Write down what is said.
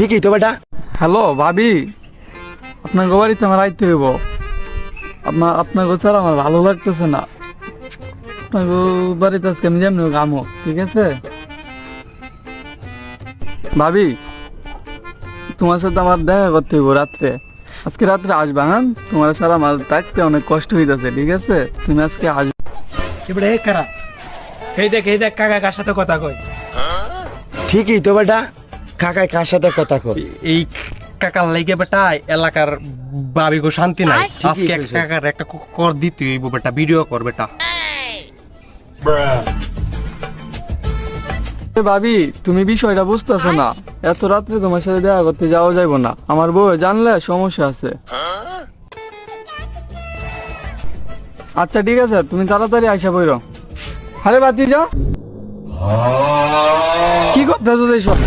ঠিকই তো বেটা। হ্যালো ভাবি। আপনার বাড়িতে আমার আইতে হইব। আপনার আপনার ছাড়া আমার ভালো লাগতেছে না। আপনার বাড়িতে আজকে আমি যেমনি আমো ঠিক আছে? ভাবি তোমার সাথে আমার দেখা করতে হইব রাত্রে। আজকে রাত্রে আসবা হ্যাঁ? তোমার ছাড়া আমার থাকতে অনেক কষ্ট হইতেছে ঠিক আছে? তুমি আজকে আসবে এবারে কারা? এই দেখ এই দেখ কাকা কার সাথে কথা কই ঠিকই তো বেটা। কাকাই কার সাথে কথা কর এই কাকার লাইগে বেটা এলাকার বাবি গো শান্তি নাই। আজকে এক কাকার একটা কর দিতে হইব বেটা ভিডিও কর বেটা। ভাবি তুমি বিষয়টা বুঝতেছো না। এত রাত্রে তোমার সাথে দেখা করতে যাওয়া যাইব না। আমার বউ জানলে সমস্যা আছে। আচ্ছা ঠিক আছে তুমি তাড়াতাড়ি আইসা বইরো আরে বাতি যাও। কি করতেছো এইসব?